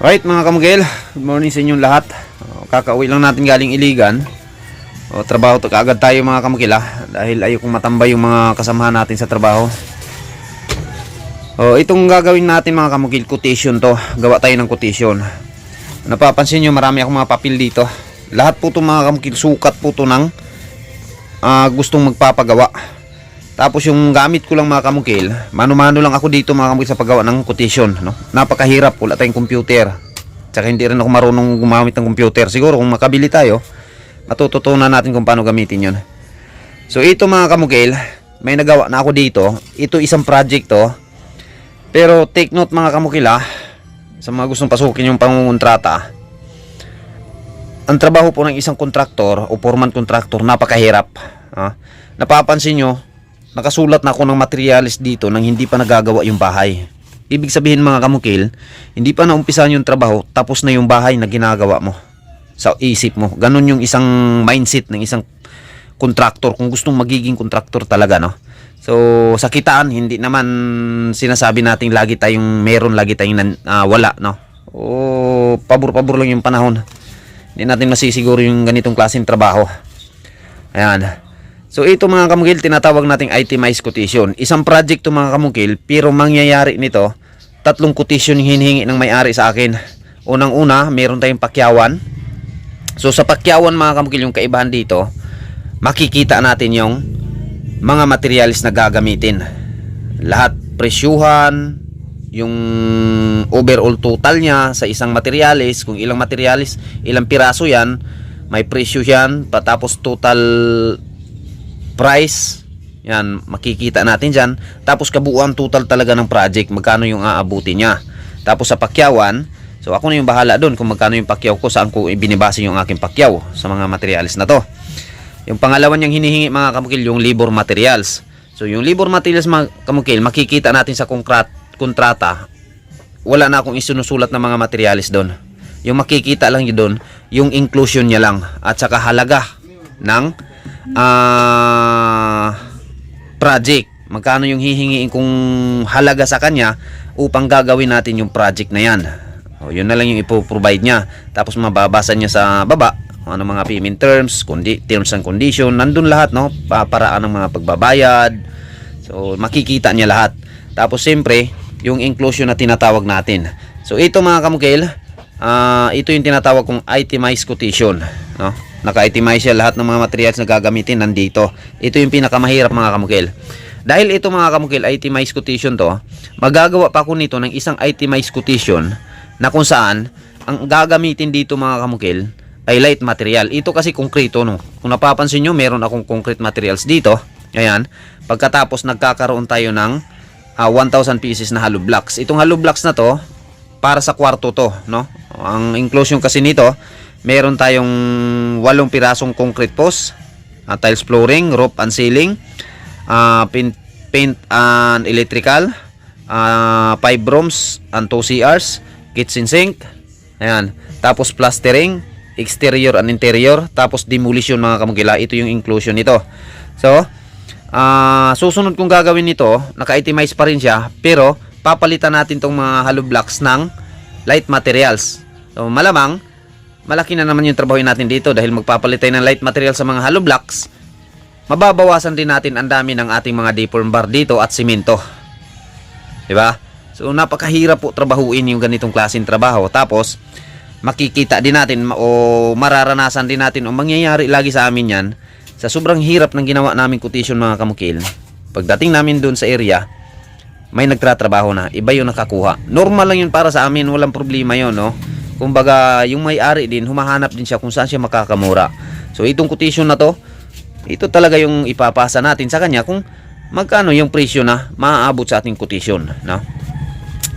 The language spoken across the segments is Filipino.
Right mga kamugil, good morning sa inyong lahat. O, Kakauwi lang natin galing Iligan. O, trabaho to kaagad tayo mga kamugil ah, dahil ayokong matambay yung mga kasamahan natin sa trabaho. O, itong gagawin natin mga kamugil, quotation to. Gawa tayo ng quotation. Napapansin nyo marami akong mga papel dito. Lahat po to mga kamugil, sukat po to ng ah, gustong magpapagawa. Tapos yung gamit ko lang mga kamukil, mano-mano lang ako dito mga kamukil sa paggawa ng quotation. No? Napakahirap, wala tayong computer. Tsaka hindi rin ako marunong gumamit ng computer. Siguro kung makabili tayo, matututunan natin kung paano gamitin yon. So ito mga kamukil, may nagawa na ako dito. Ito isang project to. Pero take note mga kamukil ha, sa mga gustong pasukin yung pangungontrata. Ang trabaho po ng isang kontraktor o foreman kontraktor, napakahirap. Ha? Napapansin nyo, nakasulat na ako ng materialis dito nang hindi pa nagagawa yung bahay. Ibig sabihin mga kamukil, hindi pa naumpisahan yung trabaho, tapos na yung bahay na ginagawa mo. Sa isip mo. Ganon yung isang mindset ng isang kontraktor kung gustong magiging kontraktor talaga, no? So, sa kitaan, hindi naman sinasabi nating lagi tayong meron, lagi tayong ah, wala, no? O, pabor-pabor lang yung panahon. Hindi natin masisiguro yung ganitong klaseng trabaho. Ayan. So ito mga kamukil, tinatawag nating itemized quotation. Isang project to mga kamukil, pero mangyayari nito, tatlong quotation hinihingi ng may-ari sa akin. Unang-una, meron tayong pakyawan. So sa pakyawan mga kamukil, yung kaibahan dito, makikita natin yung mga materials na gagamitin. Lahat presyuhan, yung overall total niya sa isang materialis, kung ilang materialis, ilang piraso yan, may presyo yan, patapos total price, yan, makikita natin dyan. Tapos kabuuan total talaga ng project, magkano yung aabuti niya. Tapos sa pakyawan, so ako na yung bahala doon kung magkano yung pakyaw ko, saan ko ibinibase yung aking pakyaw sa mga materials na to. Yung pangalawan niyang hinihingi mga kamukil, yung labor materials. So yung labor materials mga kamukil, makikita natin sa kontrata, wala na akong isinusulat ng mga materials doon. Yung makikita lang yun doon, yung inclusion niya lang at saka halaga ng ah project. Magkano yung hihingiin kung halaga sa kanya upang gagawin natin yung project na yan. O, yun na lang yung ipoprovide niya. Tapos mababasa niya sa baba kung ano mga payment terms, condi- terms and condition, nandun lahat, no? Pa- Paraan ng mga pagbabayad. So, makikita niya lahat. Tapos, siyempre, yung inclusion na tinatawag natin. So, ito mga kamukil, ah ito yung tinatawag kong itemized quotation, no? Naka-itemize siya lahat ng mga materials na gagamitin nandito. Ito yung pinakamahirap mga kamukil. Dahil ito mga kamukil, itemized quotation to, magagawa pa ko nito ng isang itemized quotation na kung saan ang gagamitin dito mga kamukil ay light material. Ito kasi konkreto no. Kung napapansin nyo, meron akong concrete materials dito. Ayan. Pagkatapos nagkakaroon tayo ng ah, 1,000 pieces na hollow blocks. Itong hollow blocks na to, para sa kwarto to, no? Ang inclusion kasi nito, meron tayong walong pirasong concrete post, ah, tiles flooring, roof and ceiling, ah, paint, paint and electrical, ah, 5 rooms and 2 CRs, kitchen sink, ayan. Tapos plastering, exterior and interior, tapos demolition mga kamugila. Ito yung inclusion nito. So, ah susunod kong gagawin nito, naka-itemize pa rin siya, pero papalitan natin tong mga hollow blocks ng light materials. So, malamang, malaki na naman yung trabaho natin dito dahil magpapalit tayo ng light material sa mga hollow blocks. Mababawasan din natin ang dami ng ating mga deform bar dito at simento. ba? So napakahirap po trabahuin yung ganitong klaseng trabaho. Tapos makikita din natin o mararanasan din natin o mangyayari lagi sa amin 'yan sa sobrang hirap ng ginawa namin quotation mga kamukil. Pagdating namin doon sa area, may nagtratrabaho na, iba yung nakakuha. Normal lang yun para sa amin, walang problema yun, no? Kumbaga, yung may-ari din, humahanap din siya kung saan siya makakamura. So, itong quotation na to, ito talaga yung ipapasa natin sa kanya kung magkano yung presyo na maaabot sa ating quotation, no?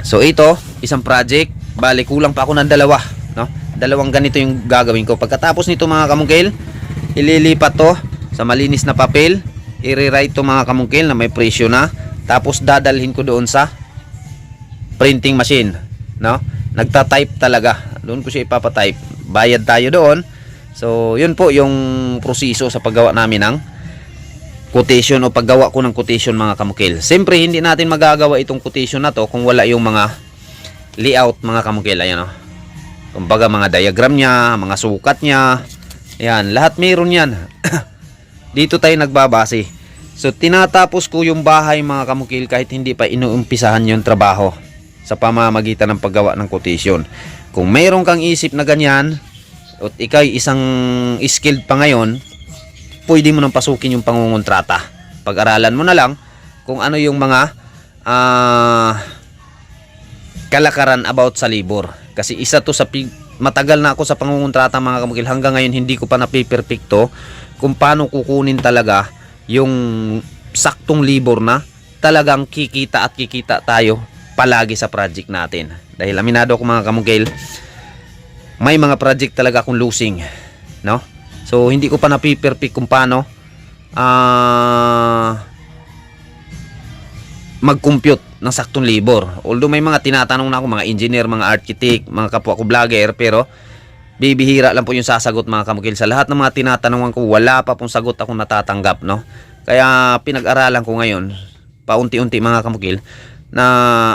So, ito, isang project, bali kulang pa ako ng dalawa, no? Dalawang ganito yung gagawin ko. Pagkatapos nito mga kamungkil, ililipat to sa malinis na papel, i-rewrite to mga kamungkil na may presyo na, tapos dadalhin ko doon sa printing machine, no? Nagta-type talaga. Doon ko siya ipapatype. Bayad tayo doon. So, yun po yung proseso sa paggawa namin ng quotation o paggawa ko ng quotation mga kamukil. Siyempre, hindi natin magagawa itong quotation na to kung wala yung mga layout mga kamukil. Ayan o. Kumbaga mga diagram niya, mga sukat niya. Yan, lahat meron yan. Dito tayo nagbabase. So tinatapos ko yung bahay mga kamukil kahit hindi pa inuumpisahan yung trabaho sa pamamagitan ng paggawa ng quotation. Kung mayroon kang isip na ganyan, at ikay isang skilled pa ngayon, pwede mo nang pasukin yung pangungontrata. Pag-aralan mo na lang kung ano yung mga ah, kalakaran about sa libor. Kasi isa to sa matagal na ako sa pangungontrata mga kamukil hanggang ngayon hindi ko pa napiperfecto kung paano kukunin talaga yung saktong libor na talagang kikita at kikita tayo palagi sa project natin. Dahil aminado ako mga kamukil, may mga project talaga akong losing, no? So hindi ko pa napiperfect kung paano ah mag-compute ng saktong libor. Although may mga tinatanong na ako, mga engineer, mga architect, mga kapwa ko vlogger, pero bibihira lang po yung sasagot mga kamukil. Sa lahat ng mga tinatanungan ko, wala pa pong sagot ako natatanggap, no? Kaya pinag-aralan ko ngayon, paunti-unti mga kamukil, na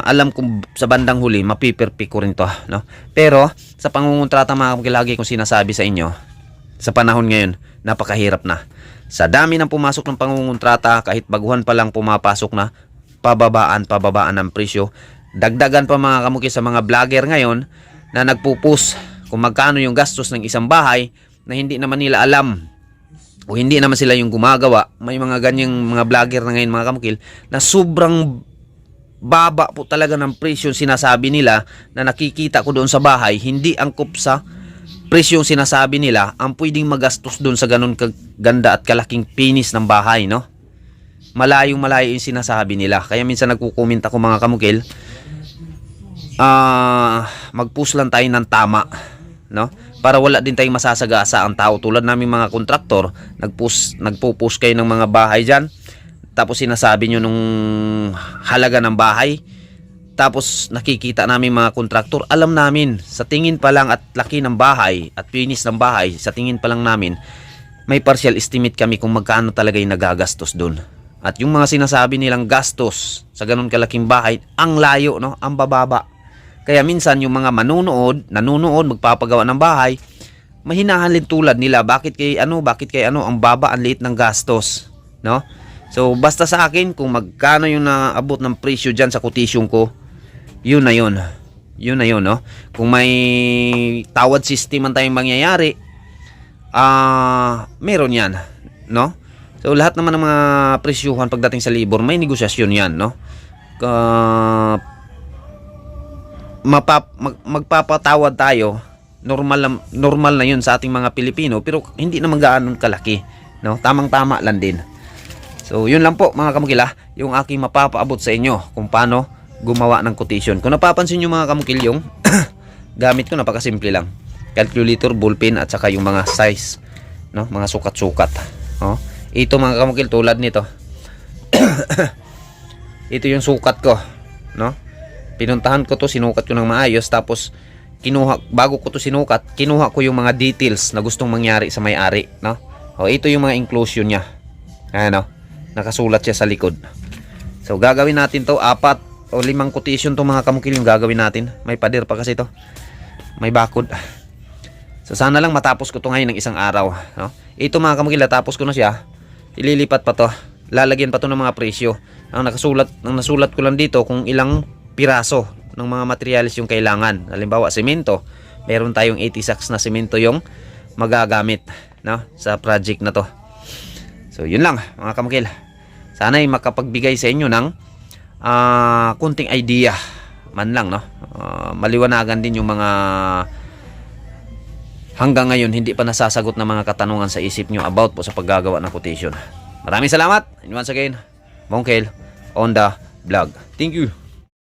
alam kong sa bandang huli, mapiperfect ko rin to, no? Pero, sa pangungontrata mga kamukil, lagi kong sinasabi sa inyo, sa panahon ngayon, napakahirap na. Sa dami ng pumasok ng pangungontrata, kahit baguhan pa lang pumapasok na, pababaan, pababaan ng presyo. Dagdagan pa mga kamuki sa mga vlogger ngayon na nagpupus kung magkano yung gastos ng isang bahay na hindi naman nila alam o hindi naman sila yung gumagawa. May mga ganyang mga vlogger na ngayon mga kamukil na sobrang baba po talaga ng presyo sinasabi nila na nakikita ko doon sa bahay, hindi angkop sa presyo sinasabi nila ang pwedeng magastos doon sa ganun kaganda at kalaking pinis ng bahay, no? Malayong malayo yung sinasabi nila. Kaya minsan nagkukomment ako mga kamukil, ah mag-push lang tayo ng tama, no? Para wala din tayong masasagasa ang tao tulad namin mga kontraktor, nag-push nagpo-push kayo ng mga bahay diyan. Tapos sinasabi nyo nung halaga ng bahay, tapos nakikita namin mga kontraktor, alam namin sa tingin pa lang at laki ng bahay at finish ng bahay, sa tingin pa lang namin, may partial estimate kami kung magkano talaga yung nagagastos doon. At yung mga sinasabi nilang gastos sa ganun kalaking bahay, ang layo, no? Ang bababa. Kaya minsan yung mga manunood, nanunood, magpapagawa ng bahay, mahinahalin tulad nila. Bakit kay ano, bakit kay ano, ang baba, ang liit ng gastos, no? So, basta sa akin, kung magkano yung naabot ng presyo dyan sa quotation ko, yun na yun. Yun na yun, no? Kung may tawad system man tayong mangyayari, ah, meron yan, no? So lahat naman ng mga presyuhan pagdating sa libor, may negosasyon 'yan, no? Uh, mapap mag, magpapatawad tayo. Normal lang- normal na 'yun sa ating mga Pilipino, pero hindi naman gaano kalaki, no? Tamang-tama lang din. So, 'yun lang po mga kamukila, yung aking mapapaabot sa inyo kung paano gumawa ng quotation. Kung napapansin niyo mga kamukil yung gamit ko napakasimple lang. Calculator, ballpen at saka yung mga size, no? Mga sukat-sukat, no? Ito mga kamukil tulad nito. Ito yung sukat ko, no? Pinuntahan ko to, sinukat ko ng maayos tapos kinuha bago ko to sinukat, kinuha ko yung mga details na gustong mangyari sa may-ari, no? O ito yung mga inclusion niya. Ayan, no? Nakasulat siya sa likod. So gagawin natin to apat o limang quotation to mga kamukil yung gagawin natin. May pader pa kasi to. May bakod. So sana lang matapos ko to ngayon ng isang araw, no? Ito mga kamukil, tapos ko na siya. Ililipat pa to. Lalagyan pa to ng mga presyo. Ang nakasulat, ang nasulat ko lang dito kung ilang piraso ng mga materials yung kailangan. Halimbawa, semento. Meron tayong 80 sacks na semento yung magagamit, no? Sa project na to. So, yun lang, mga kamukil. Sana ay makapagbigay sa inyo ng ah, kunting idea man lang, no? Ah, maliwanagan din yung mga hanggang ngayon hindi pa nasasagot ng mga katanungan sa isip nyo about po sa paggagawa ng quotation. Maraming salamat. And once again, Mongkel on the vlog. Thank you.